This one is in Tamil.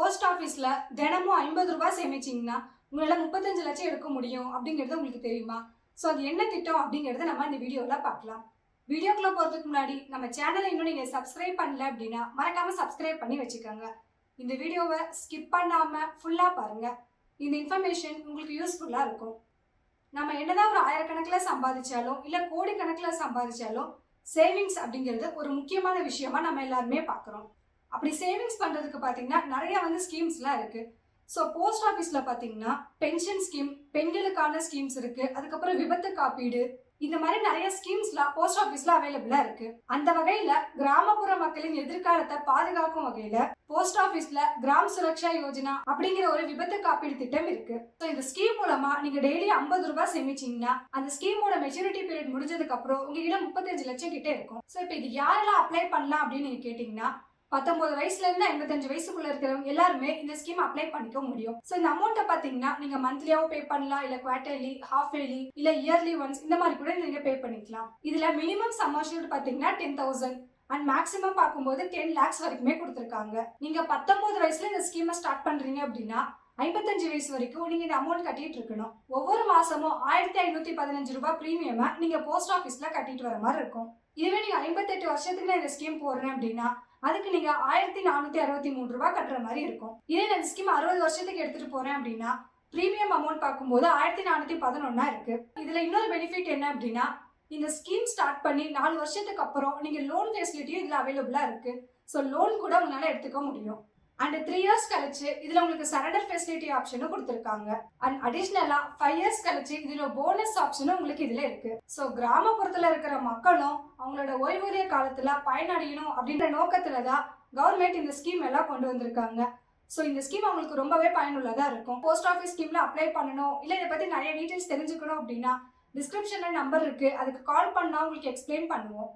போஸ்ட் ஆஃபீஸில் தினமும் ஐம்பது ரூபாய் சேமிச்சிங்கன்னா உங்களால் முப்பத்தஞ்சு லட்சம் எடுக்க முடியும் அப்படிங்கிறது உங்களுக்கு தெரியுமா? ஸோ அது என்ன திட்டம் அப்படிங்கறத நம்ம இந்த வீடியோவில் பார்க்கலாம். வீடியோக்குள்ளே போகிறதுக்கு முன்னாடி நம்ம சேனலை இன்னும் நீங்கள் சப்ஸ்கிரைப் பண்ணல அப்படின்னா மறக்காமல் சப்ஸ்கிரைப் பண்ணி வச்சுக்கோங்க. இந்த வீடியோவை ஸ்கிப் பண்ணாமல் ஃபுல்லாக பாருங்க. இந்த இன்ஃபர்மேஷன் உங்களுக்கு யூஸ்ஃபுல்லாக இருக்கும். நம்ம என்னதான் ஒரு ஆயிரக்கணக்கில் சம்பாதிச்சாலும் இல்லை கோடிக்கணக்கில் சம்பாதிச்சாலும் சேவிங்ஸ் அப்படிங்கிறது ஒரு முக்கியமான விஷயமா நம்ம எல்லாருமே பார்க்குறோம். அப்படி சேவிங்ஸ் பண்ணுறதுக்கு பார்த்தீங்கன்னா நிறைய வந்து ஸ்கீம்ஸ்லாம் இருக்குது ஸோ போஸ்ட் ஆஃபீஸில் பார்த்தீங்கன்னா பென்ஷன் ஸ்கீம் பெண்களுக்கான ஸ்கீம்ஸ் இருக்குது அதுக்கப்புறம் விபத்து காப்பீடு. இந்த மாதிரி நிறைய ஸ்கீம்ஸ்லாம் போஸ்ட் ஆஃபீஸ்ல அவைலபிளா இருக்கு. அந்த வகையில கிராமப்புற மக்களின் எதிர்காலத்தை பாதுகாக்கும் வகையில போஸ்ட் ஆஃபீஸ்ல கிராம் சுரக்ஷா யோஜனா அப்படிங்கிற ஒரு விபத்து காப்பீடு திட்டம் இருக்கு. ஸோ இந்த ஸ்கீம் மூலமா நீங்க டெய்லி ஐம்பது ரூபாய் சேமிச்சீங்கன்னா அந்த ஸ்கீமோட மெச்சூரிட்டி பீரியட் முடிஞ்சதுக்கு அப்புறம் உங்ககிட்ட முப்பத்தஞ்சு லட்சம் கிட்டே இருக்கும். ஸோ இப்போ இது யாரெல்லாம் அப்ளை பண்ணலாம் அப்படின்னு நீங்க கேட்டீங்கன்னா பத்தொன்பது வயசுல இருந்து ஐம்பத்தஞ்சு வயசுக்குள்ள இருக்கிறவங்க எல்லாருமே இந்த ஸ்கீம் அப்ளை பண்ணிக்க முடியும். ஸோ இந்த அமௌண்ட்டை பாத்தீங்கன்னா நீங்க மந்த்லியாவும் பே பண்ணலாம் இல்ல குவார்டர்லி ஹாஃப் இயர்லி இல்ல இயர்லி ஒன்ஸ் இந்த மாதிரி கூட நீங்க பே பண்ணிக்கலாம். இதுல மினிமம் சம்மர்ஷியல் பாத்தீங்கன்னா டென் தௌசண்ட் அண்ட் மேக்ஸிமம் பார்க்கும்போது டென் லேக்ஸ் வரைக்குமே கொடுத்துருக்காங்க. நீங்க பத்தொன்பது வயசுல இந்த ஸ்கீமை ஸ்டார்ட் பண்றீங்க அப்படின்னா ஐம்பத்தஞ்சு வயசு வரைக்கும் நீங்க இந்த அமௌண்ட் கட்டிட்டு இருக்கணும். ஒவ்வொரு மாசமும் ஆயிரத்தி ஐநூத்தி பதினஞ்சு ரூபாய் பிரீமியமா நீங்க போஸ்ட் ஆஃபீஸ்ல கட்டிட்டு வர மாதிரி இருக்கும். இதுவே நீங்க ஐம்பத்தெட்டு வருஷத்துக்கு நான் இந்த ஸ்கீம் போடுறேன் அப்படின்னா அதுக்கு நீங்க ஆயிரத்தி நானூத்தி அறுபத்தி மூணு ரூபாய் கட்டுற மாதிரி இருக்கும். இதே நான் இந்த ஸ்கீம் அறுபது வருஷத்துக்கு எடுத்துட்டு போறேன் அப்படின்னா ப்ரீமியம் அமௌண்ட் பார்க்கும்போது ஆயிரத்தி நானூத்தி பதினொன்னா இருக்கு. இதுல இன்னொரு பெனிஃபிட் என்ன அப்படின்னா இந்த ஸ்கீம் ஸ்டார்ட் பண்ணி நாலு வருஷத்துக்கு அப்புறம் நீங்க லோன் ஃபெசிலிட்டியும் இதுல அவைலபிளா இருக்கு. ஸோ லோன் கூட உங்களால் எடுத்துக்க முடியும். அண்ட் த்ரீ இயர்ஸ் கழிச்சு இதுல உங்களுக்கு சரண்டர் ஃபெசிலிட்டி ஆப்ஷனும் கொடுத்துருக்காங்க. அண்ட் அடிஷ்னலா ஃபைவ் இயர்ஸ் கழிச்சு இதுல போனஸ் ஆப்ஷனும் உங்களுக்கு இதுல இருக்கு. ஸோ கிராமப்புறத்துல இருக்கிற மக்களும் அவங்களோட ஓய்வூதிய காலத்துல பயனடையணும் அப்படின்ற நோக்கத்துல தான் கவர்மெண்ட் இந்த ஸ்கீம் எல்லாம் கொண்டு வந்திருக்காங்க. ஸோ இந்த ஸ்கீம் அவங்களுக்கு ரொம்பவே பயனுள்ளதா இருக்கும். போஸ்ட் ஆஃபீஸ் ஸ்கீம்ல அப்ளை பண்ணணும். இல்லை இதை பத்தி நிறைய டீட்டெயில்ஸ் தெரிஞ்சுக்கணும் அப்படின்னா டிஸ்கிரிப்ஷன்ல நம்பர் இருக்கு. அதுக்கு கால் பண்ணா உங்களுக்கு எக்ஸ்பிளைன் பண்ணுவோம்.